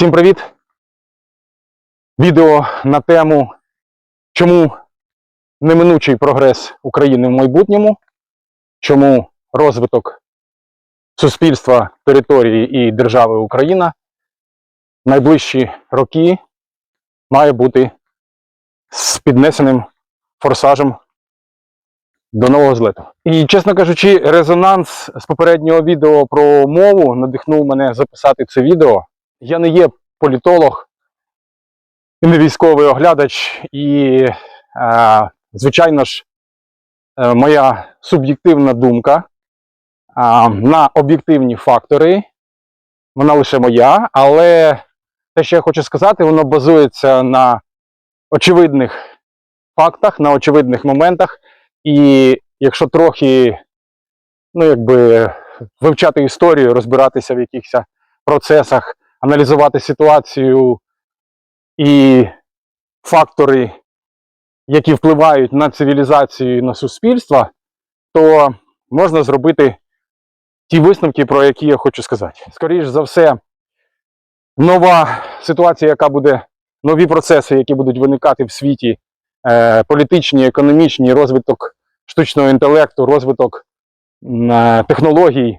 Всім привіт! Відео на тему, чому неминучий прогрес України в майбутньому, чому розвиток суспільства, території і держави Україна в найближчі роки має бути з піднесеним форсажем до нового злету. І, чесно кажучи, резонанс з попереднього відео про мову надихнув мене записати це відео. Я не є політолог не військовий оглядач, і, е, звичайно ж, е, моя суб'єктивна думка е, на об'єктивні фактори, вона лише моя, але те, що я хочу сказати, воно базується на очевидних фактах, на очевидних моментах. І якщо трохи, ну, якби, вивчати історію, розбиратися в якихось процесах, аналізувати ситуацію і фактори, які впливають на цивілізацію і на суспільство, то можна зробити ті висновки, про які я хочу сказати. Скоріше за все, нова ситуація, яка буде, нові процеси, які будуть виникати в світі, е, політичні, економічні, розвиток штучного інтелекту, розвиток е, технологій,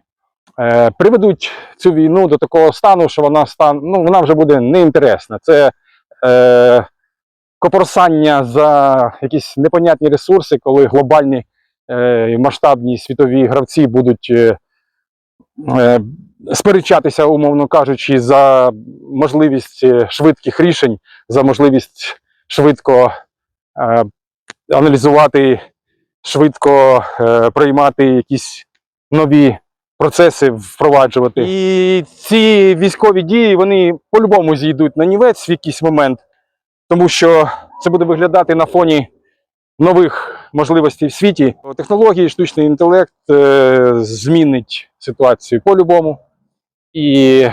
приведуть цю війну до такого стану, що вона стан, ну, вона вже буде неінтересна. Це е, копорсання за якісь непонятні ресурси, коли глобальні е, масштабні світові гравці будуть е, е, сперечатися, умовно кажучи, за можливість е, швидких рішень, за можливість швидко е, аналізувати, швидко е, приймати якісь нові процеси впроваджувати. І ці військові дії вони по-любому зійдуть на нівець в якийсь момент, тому що це буде виглядати на фоні нових можливостей в світі. Технології, штучний інтелект е, змінить ситуацію по-любому, і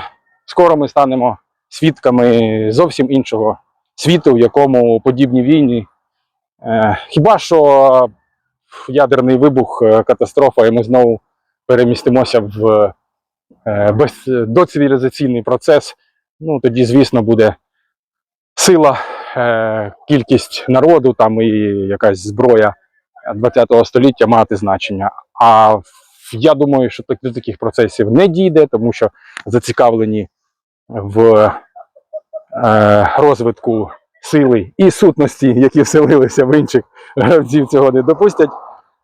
скоро ми станемо свідками зовсім іншого світу, в якому подібні війни. Е, хіба що ядерний вибух, е, катастрофа, і ми знову перемістимося в е, без, доцивілізаційний процес, ну тоді, звісно, буде сила, е, кількість народу там і якась зброя ХХ століття мати значення. А я думаю, що до таких процесів не дійде, тому що зацікавлені в е, розвитку сили і сутності, які вселилися в інших гравців, цього не допустять.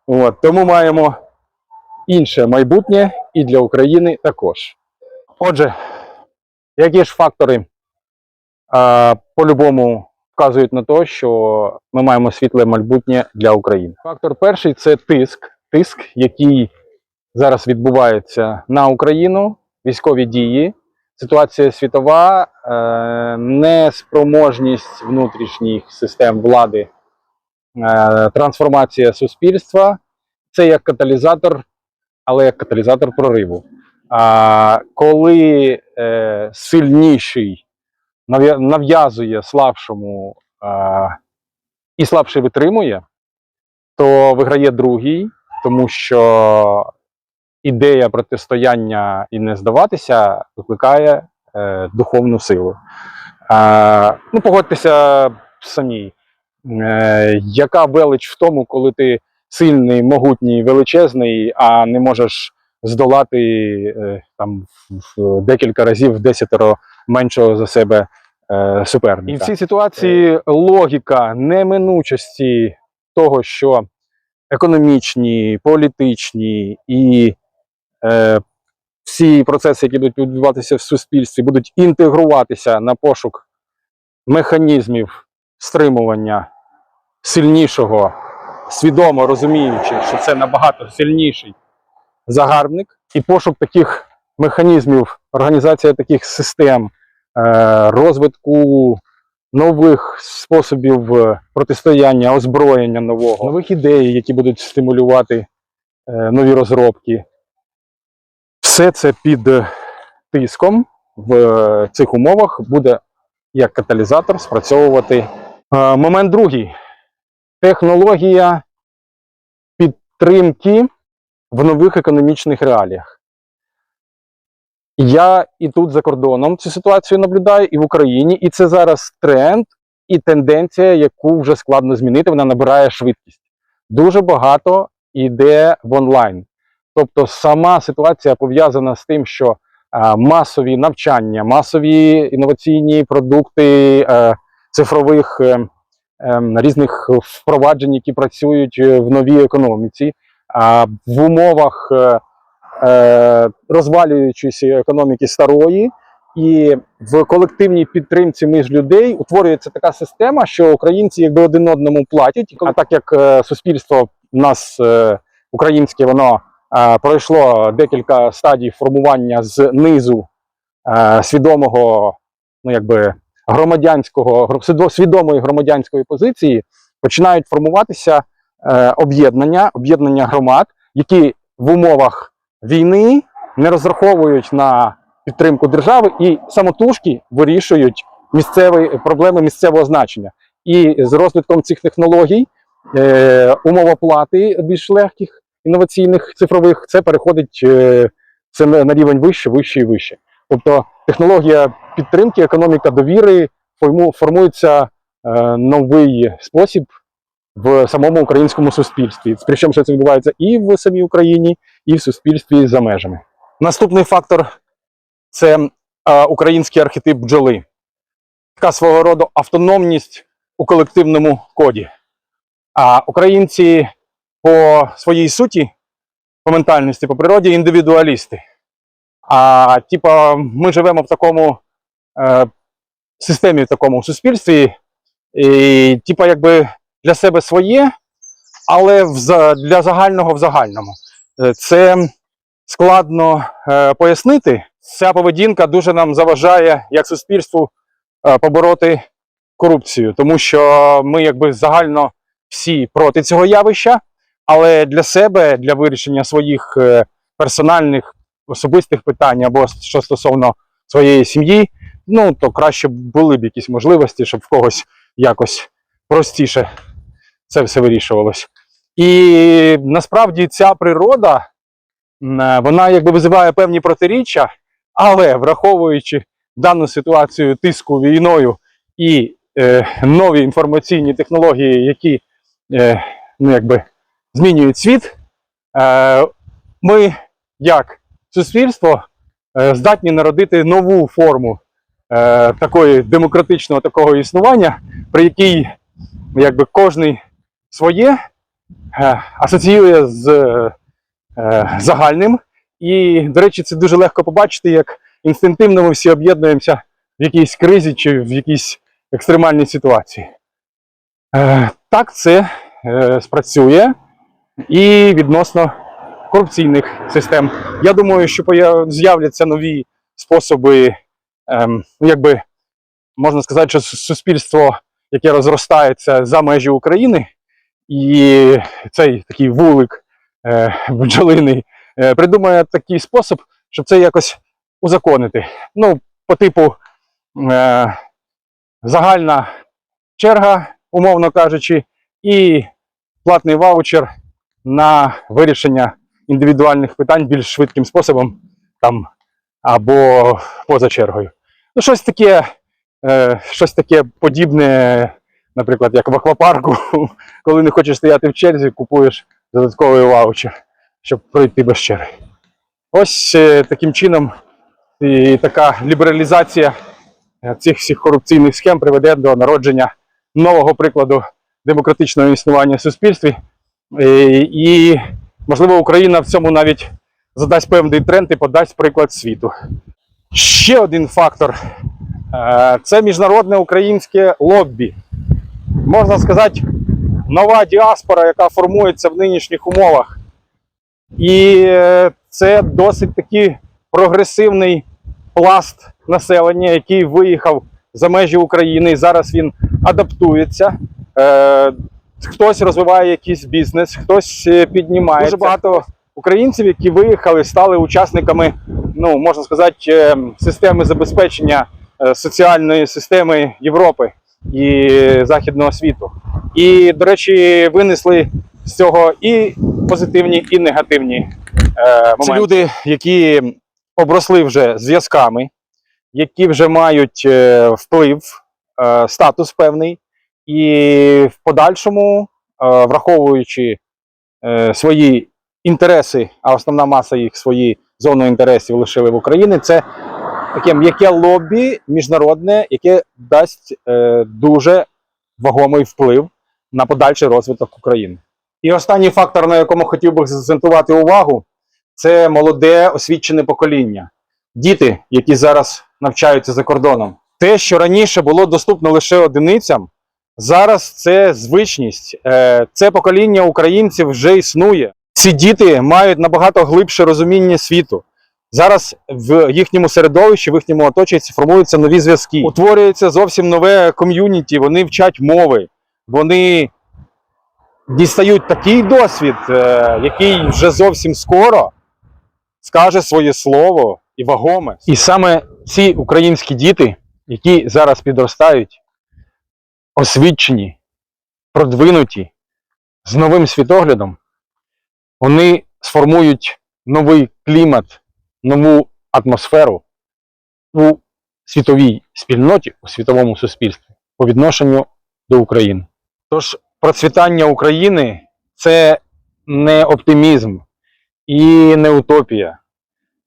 От, тому маємо інше майбутнє і для України також. Отже, які ж фактори по-любому вказують на те, що ми маємо світле майбутнє для України? Фактор перший це тиск, тиск, який зараз відбувається на Україну, військові дії, ситуація світова, е, неспроможність внутрішніх систем влади, е, трансформація суспільства. Це як каталізатор але як каталізатор прориву. А коли е, сильніший нав'язує слабшому а, і слабший витримує, то виграє другий, тому що ідея протистояння і не здаватися викликає е, духовну силу. А, ну, погодьтеся самі, е, яка велич в тому, коли ти сильний, могутній, величезний, а не можеш здолати е, там в- декілька разів в десятеро меншого за себе е, суперника. І в цій ситуації логіка неминучості того, що економічні, політичні і е, всі процеси, які будуть відбуватися в суспільстві, будуть інтегруватися на пошук механізмів стримування сильнішого свідомо розуміючи, що це набагато сильніший загарбник, і пошук таких механізмів, організація таких систем, е, розвитку нових способів е, протистояння, озброєння нового, нових ідей, які будуть стимулювати е, нові розробки. Все це під тиском в цих умовах буде як каталізатор спрацьовувати. Момент другий технологія підтримки в нових економічних реаліях. Я і тут за кордоном цю ситуацію наблюдаю, і в Україні, і це зараз тренд і тенденція, яку вже складно змінити, вона набирає швидкість. Дуже багато йде в онлайн. Тобто, сама ситуація пов'язана з тим, що е, масові навчання, масові інноваційні продукти е, цифрових е, е, різних впроваджень, які працюють е, в новій економіці, а в умовах е, е, розвалюючої економіки старої, і в колективній підтримці між людей утворюється така система, що українці якби один одному платять. А так як суспільство в нас українське, воно пройшло декілька стадій формування з низу е, свідомого, ну якби громадянського свідомої громадянської позиції, починають формуватися е, об'єднання, об'єднання громад, які в умовах війни не розраховують на підтримку держави і самотужки вирішують місцеві проблеми місцевого значення. І з розвитком цих технологій е, умов оплати більш легких інноваційних цифрових це переходить е, це на рівень вище, вище і вище. Тобто технологія підтримки, економіка довіри форму, формується е, новий спосіб в самому українському суспільстві. Причому що це відбувається і в самій Україні, і в суспільстві за межами. Наступний фактор це е, український архетип бджоли. Така свого роду автономність у колективному коді. А українці по своїй суті, по ментальності, по природі індивідуалісти. А типа, ми живемо в такому е, системі, в такому суспільстві, і, типа, якби для себе своє, але в, для загального в загальному. Е, Це складно е, пояснити. Ця поведінка дуже нам заважає як суспільству е, побороти корупцію, тому що ми якби загально всі проти цього явища, але для себе, для вирішення своїх е, персональних особистих питань або що стосовно своєї сім'ї, ну то краще були б якісь можливості, щоб в когось якось простіше це все вирішувалось. І насправді ця природа, е, вона якби визиває певні протиріччя, але враховуючи дану ситуацію тиску війною і е, нові інформаційні технології, які е, ну, якби, змінюють світ, е, ми, як суспільство, е, здатні народити нову форму е, такої демократичного такого існування, при якій якби кожний своє е, асоціює з загальним. І, до речі, це дуже легко побачити, як інстинктивно ми всі об'єднуємося в якійсь кризі чи в якійсь екстремальній ситуації. Так це спрацює і відносно корупційних систем. Я думаю, що з'являться нові способи, ем, ну, якби можна сказати, що суспільство, яке розростається за межі України, і цей такий вулик е, бджолиний е, придумає такий спосіб, щоб це якось узаконити. Ну, по типу е, загальна черга, умовно кажучи, і платний ваучер на вирішення індивідуальних питань більш швидким способом там, або поза чергою. Ну, щось таке, е, щось таке подібне, наприклад, як в аквапарку, коли не хочеш стояти в черзі, купуєш додатковий ваучер, щоб пройти без черги. Ось е, таким чином і така лібералізація е, цих всіх корупційних схем приведе до народження нового прикладу демократичного існування в суспільстві. Е, І, можливо, Україна в цьому навіть задасть певний тренд і подасть приклад світу. Ще один фактор е, це міжнародне українське лоббі. Можна сказати, нова діаспора, яка формується в нинішніх умовах. І е, це досить такий прогресивний пласт населення, який виїхав за межі України, і зараз він адаптується. Хтось розвиває якийсь бізнес, хтось е, піднімається. Дуже багато українців, які виїхали, стали учасниками, ну можна сказати, е, системи забезпечення е, соціальної системи Європи і західного світу. І, до речі, винесли з цього і позитивні, і негативні е, моменти. Це люди, які обросли вже зв'язками, які вже мають вплив, е, статус певний, і в подальшому, е, враховуючи е, свої інтереси, а основна маса їх свої зону інтересів лишили в Україні, це таке м'яке лобі міжнародне, яке дасть е, дуже вагомий вплив на подальший розвиток України. І останній фактор, на якому хотів би закцентувати увагу, це молоде освічене покоління, діти, які зараз навчаються за кордоном. Те, що раніше було доступно лише одиницям, зараз це звичність. Е, Це покоління українців вже існує. Ці діти мають набагато глибше розуміння світу. Зараз в їхньому середовищі, в їхньому оточенні формуються нові зв'язки. Утворюється зовсім нове ком'юніті, вони вчать мови, вони дістають такий досвід, е, який вже зовсім скоро скаже своє слово і вагоме. І саме ці українські діти, які зараз підростають, освічені, продвинуті, з новим світоглядом, вони сформують новий клімат, нову атмосферу у світовій спільноті, у світовому суспільстві по відношенню до України. Тож процвітання України це не оптимізм і не утопія.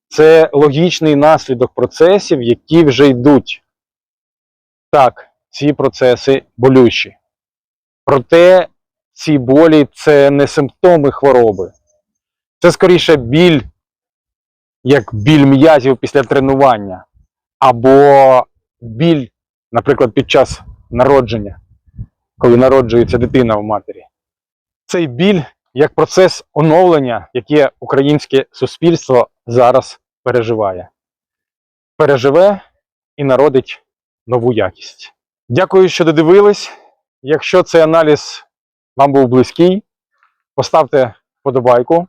Це логічний наслідок процесів, які вже йдуть. Так, ці процеси болючі. Проте ці болі це не симптоми хвороби. Це скоріше біль, як біль м'язів після тренування, або біль, наприклад, під час народження, коли народжується дитина в матері. Цей біль як процес оновлення, яке українське суспільство зараз переживає. Переживе і народить нову якість. Дякую, що додивились. Якщо цей аналіз вам був близький, поставте вподобайку.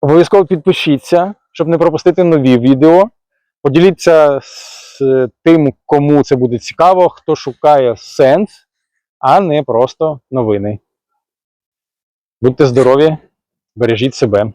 Обов'язково підпишіться, щоб не пропустити нові відео. Поділіться з тим, кому це буде цікаво, хто шукає сенс, а не просто новини. Будьте здорові, бережіть себе.